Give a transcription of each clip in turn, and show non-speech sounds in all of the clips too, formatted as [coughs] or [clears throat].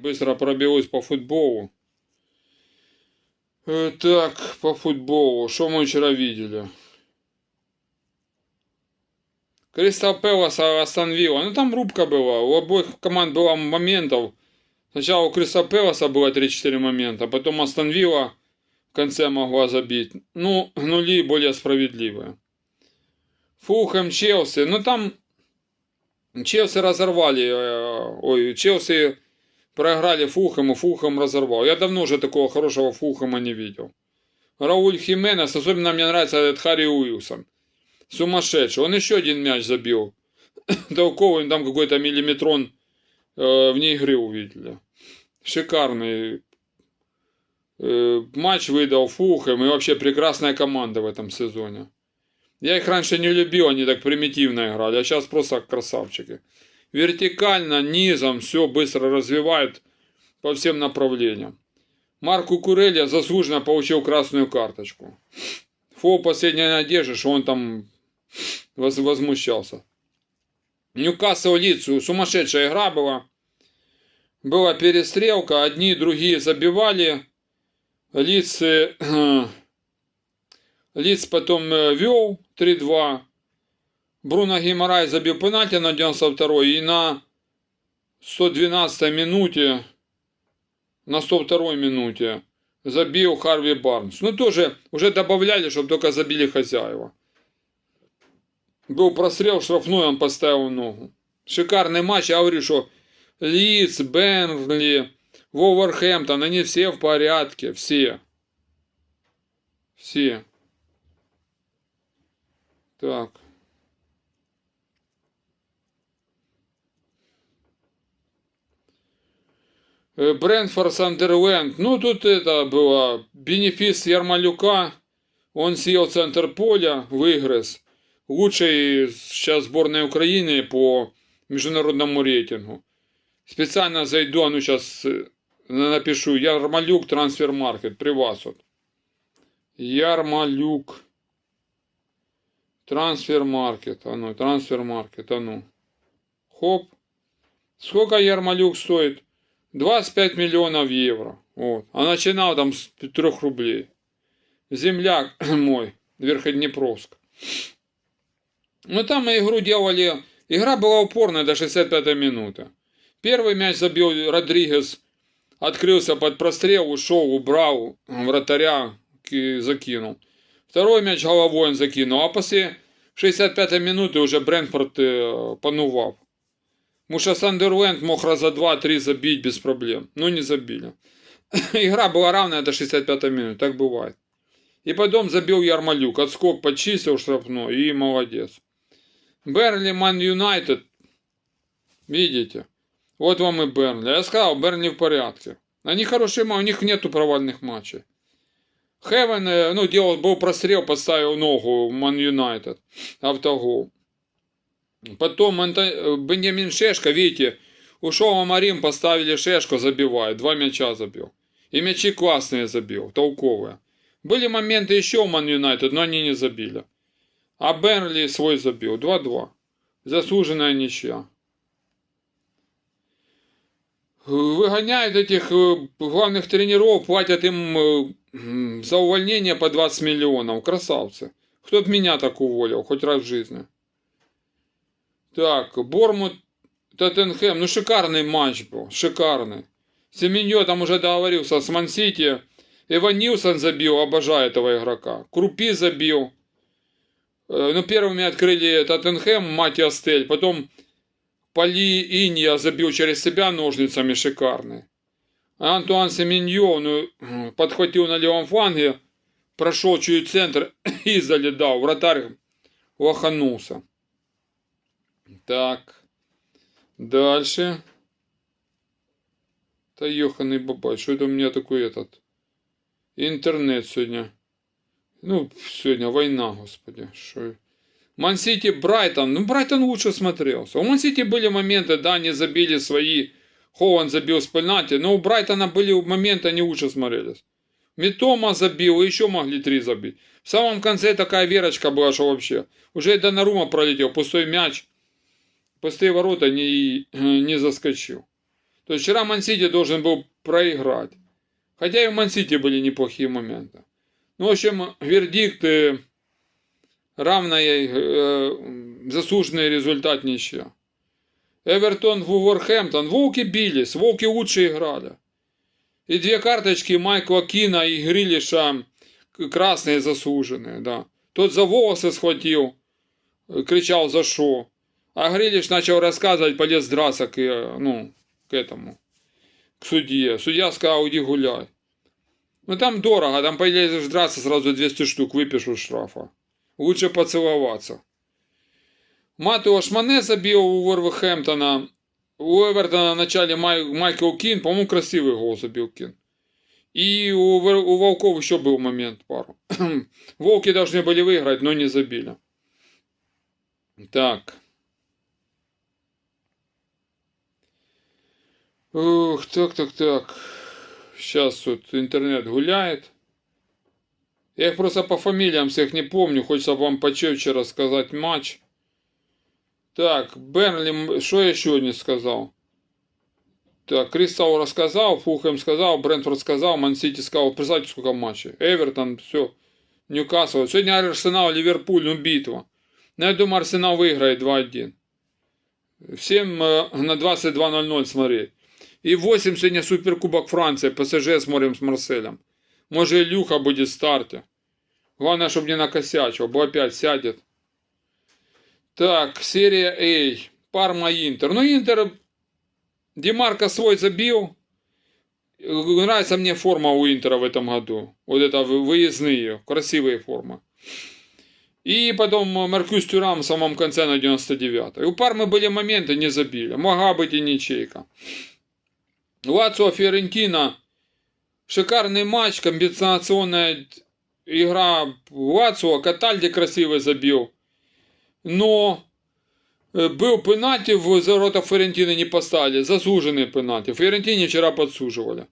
Быстро пробилось по футболу. Э, Так, по футболу. Что мы вчера видели? Кристал Пэлас, Астон Вилла. Ну там рубка была. У обоих команд было моментов. Сначала у Кристал Пэласа было 3-4 момента, потом Астон Вилла в конце могла забить. Ну, нули более справедливые. Фулхэм, Челси. Ну там Челси разорвали. э, Ой, Челси проиграли Фулхэму, Фулхэм разорвал. Я давно уже такого хорошего Фулхэма не видел. Рауль Хименес, особенно мне нравится этот Харри Уилсон. Сумасшедший. Он еще один мяч забил. [coughs] Толковый, там какой-то миллиметрон э, вне игры увидели. Шикарный э, матч выдал Фулхэм и вообще прекрасная команда в этом сезоне. Я их раньше не любил, они так примитивно играли, а сейчас просто красавчики. Вертикально, низом, все быстро развивают по всем направлениям. Марку Курелья заслуженно получил красную карточку. Фол последняя надежда, что он там воз- возмущался. Ньюкасл Лицу, сумасшедшая игра была. Была перестрелка, одни другие забивали. Лиц, э, [clears throat] Лиц потом э, вел 3-2. Бруно Гимарай забил пенальти на 92 и на 112 минуте, на 102 минуте забил Харви Барнс. Ну тоже уже добавляли, чтобы только забили хозяева. Был прострел штрафной, он поставил ногу. Шикарный матч. Я говорю, что Лидс, Бернли, Вовархэмптон, они все в порядке. Все. Все. Так. Брэнфорд Сандерленд. Ну, тут это было бенефис Ярмалюка. Он съел центр поля, выгрыз. Лучший сейчас сборная Украины по международному рейтингу. Специально зайду, а ну сейчас напишу. Ярмалюк трансфер маркет при вас вот. Ярмалюк. Трансфер маркет. А ну, трансфер маркет. А ну. Хоп. Сколько Ярмалюк стоит? 25 миллионов евро. Вот. А начинал там с 3 рублей. Земляк [clears throat] мой, Верходнепровск. Ну там мы игру делали. Игра была упорная до 65 минуты. Первый мяч забил Родригес. Открылся под прострел, ушел, убрал вратаря, ки- закинул. Второй мяч головой он закинул. А после 65 минуты уже Брэнфорд э, понувал. Потому что Сандерленд мог раза два-три забить без проблем. Но не забили. [laughs] Игра была равная до 65 минут. Так бывает. И потом забил Ярмолюк. Отскок почистил штрафной. И молодец. Берли Ман Юнайтед. Видите? Вот вам и Бернли. Я сказал, Бернли в порядке. Они хорошие, у них нету провальных матчей. Хевен, э, ну, делал, был прострел, поставил ногу в Ман Юнайтед. Автогол. Потом Анто- Шешко, видите, ушел Амарим, поставили Шешко, забивает. Два мяча забил. И мячи классные забил, толковые. Были моменты еще у Ман Юнайтед, но они не забили. А Бернли свой забил. 2-2. Заслуженная ничья. Выгоняют этих э, главных тренеров, платят им э, за увольнение по 20 миллионов. Красавцы. Кто б меня так уволил, хоть раз в жизни. Так, Бормут, Тоттенхэм. Ну, шикарный матч был, шикарный. Семенье там уже договорился с Мансити. Эван Нилсон забил, обожаю этого игрока. Крупи забил. Э, Ну, первыми открыли Тоттенхэм, Матиас Стель. Потом Поли Инья забил через себя ножницами, шикарный. А Антуан Семенье, ну, [clears throat] подхватил на левом фланге, прошел чуть центр [clears throat] и заледал. Вратарь лоханулся. Так. Дальше. Да еханый бабай, что это у меня такой этот? Интернет сегодня. Ну, сегодня война, господи. Что... Мансити Брайтон. Ну, Брайтон лучше смотрелся. У Мансити были моменты, да, они забили свои. Хован забил с пенальти. Но у Брайтона были моменты, они лучше смотрелись. Митома забил, и еще могли три забить. В самом конце такая верочка была, что вообще. Уже Донарума пролетел, пустой мяч. Пустые ворота не, [clears throat] не заскочил. То есть вчера Мансити должен был проиграть. Хотя и в Мансити были неплохие моменты. Ну, в общем, вердикт э, равный, э, заслуженный результат ничья. Эвертон, Вулверхэмптон. Волки бились, волки лучше играли. И две карточки Майкла Кина и Грилиша красные заслуженные, да. Тот за волосы схватил, кричал за шо. А Грилиш начал рассказывать, полез драться к, ну, к этому, к судье. Судья сказал, иди гуляй. Ну там дорого, там полезешь драться, сразу 200 штук выпишу штрафа. Лучше поцеловаться. Матеош Мане забил у Ворвехэмптона. У Эвертона в начале Май, Майкл Кин, по-моему, красивый гол забил Кин. И у, у Волков еще был момент пару. [clears throat] Волки должны были выиграть, но не забили. Так. Ух, так, так, так. Сейчас тут интернет гуляет. Я их просто по фамилиям всех не помню. Хочется вам почетче рассказать матч. Так, Бернли, что я еще не сказал? Так, Кристал рассказал, Фулхэм сказал, Брентфорд сказал, Мансити сказал. Представьте, сколько матчей. Эвертон, все. Ньюкасл. Сегодня Арсенал, Ливерпуль, ну битва. Но я думаю, Арсенал выиграет 2-1. Всем на 22.00 смотреть. И 8 сегодня Суперкубок Франции. ПСЖ смотрим с Марселем. Может, Илюха будет в старте. Главное, чтобы не накосячил, бо опять сядет. Так, серия А. Парма Интер. Ну, Интер Демарка свой забил. Нравится мне форма у Интера в этом году. Вот это выездные, красивые формы. И потом Маркюс Тюрам в самом конце на 99-й. У Пармы были моменты, не забили. Могла быть и ничейка. Лацио Фиорентина. Шикарный матч, комбинационная игра Лацио. Катальди красивый забил. Но был пенальти в ворота Ферентины не поставили. Заслуженный пенальти. Ферентине вчера подсуживали.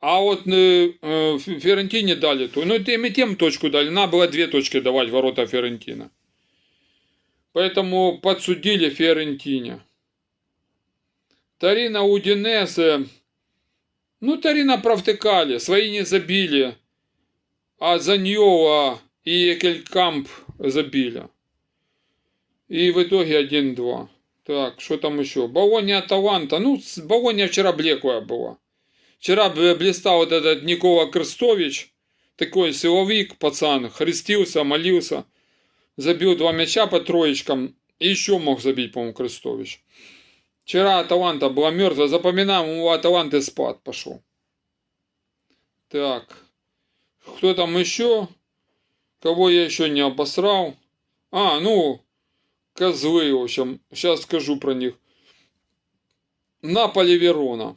А вот э, э, Ферентине дали то. Ну, тем и тем точку дали. Надо было две точки давать ворота Ферентина. Поэтому подсудили Ферентине. Тарина Удинесе ну, Тарина провтыкали, свои не забили, а Заньова и Экелькамп забили. И в итоге 1-2. Так, что там еще? Болония Таланта. Ну, Болония вчера блеклая была. Вчера блистал вот этот Никола Крестович, такой силовик, пацан, хрестился, молился, забил два мяча по троечкам, и еще мог забить, по-моему, Крестович. Вчера Аталанта была мертвая. Запоминаем, у Аталанты спад пошел. Так. Кто там еще? Кого я еще не обосрал? А, ну, козлы, в общем. Сейчас скажу про них. Наполи Верона.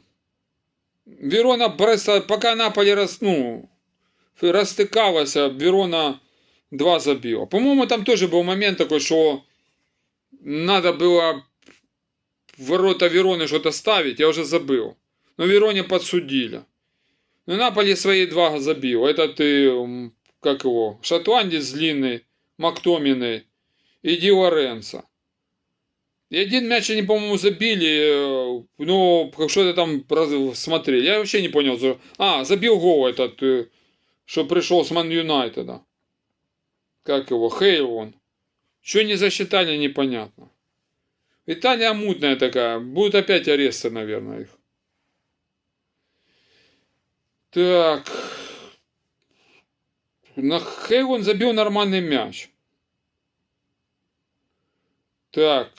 Верона просто, пока Наполи рас, ну, растыкалась, Верона два забила. По-моему, там тоже был момент такой, что надо было ворота Вероны что-то ставить, я уже забыл. Но Вероне подсудили. Ну, Наполи свои два забил. Этот, и, как его, шотландец длинный, Мактоминой и Ди Лоренцо. И один мяч они, по-моему, забили, ну, что-то там смотрели. Я вообще не понял. А, забил гол этот, э, что пришел с Ман Юнайтеда. Как его, Хейл Что не засчитали, непонятно. Италия мутная такая. Будут опять аресты, наверное, их. Так. На Хейвон забил нормальный мяч. Так.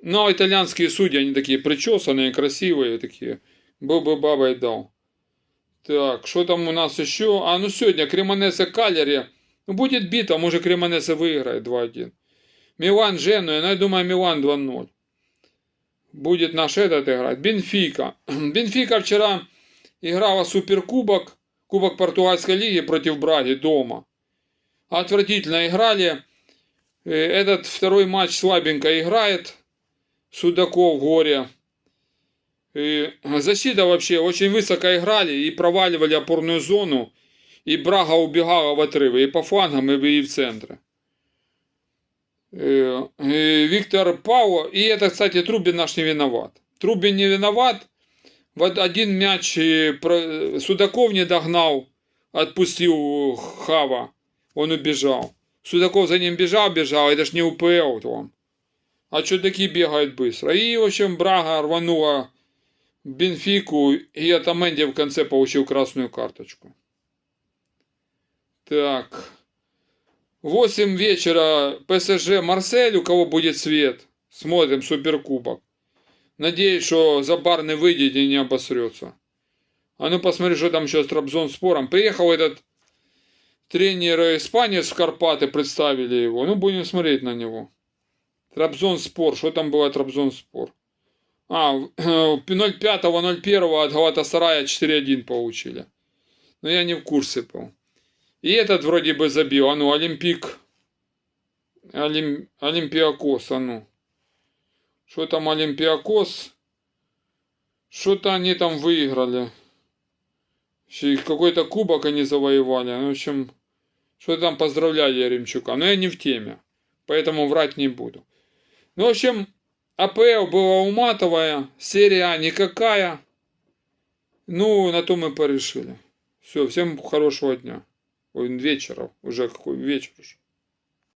Ну, итальянские судьи, они такие причесанные, красивые такие. Был бы бабой дал. Так, что там у нас еще? А, ну сегодня Кремонеса Калери. Ну, будет бита, может Кремонеса выиграет 2-1. Милан Женуя, ну я думаю Милан 2-0 будет наш этот играть. Бенфика. [clears throat] Бенфика вчера играла суперкубок, кубок португальской лиги против Браги дома. Отвратительно играли. Э, этот второй матч слабенько играет. Судаков горе. И защита вообще очень высоко играли и проваливали опорную зону. И Брага убегала в отрывы и по флангам, и в центре. Э, э, Виктор Пау. И это, кстати, Трубин наш не виноват. Трубин не виноват. в од- один мяч э, Судаков не догнал, отпустил Хава, он убежал. Судаков за ним бежал, бежал, это ж не УПЛ вам. А что такие бегают быстро? И, в общем, Брага рванула Бенфику, и Атаменди в конце получил красную карточку. Так. 8 вечера ПСЖ Марсель, у кого будет свет. Смотрим Суперкубок. Надеюсь, что Забар не выйдет и не обосрется. А ну посмотри, что там сейчас с Трабзон спором. Приехал этот тренер испанец в Карпаты, представили его. Ну, будем смотреть на него. Трабзон спор. Что там было Трабзон спор? А, 05.01 [clears throat] от Галатасарая 4-1 получили. Но я не в курсе был. И этот вроде бы забил. А ну, Олимпик. Олим... Олимпиакос, а ну. Что там Олимпиакос? Что-то они там выиграли. Какой-то кубок они завоевали. Ну, в общем, что там поздравляли Яремчука. Но я не в теме. Поэтому врать не буду. Ну, в общем, АПЛ была уматовая. Серия А никакая. Ну, на то мы порешили. Все, всем хорошего дня. Ой, вечера. Уже какой вечер уже.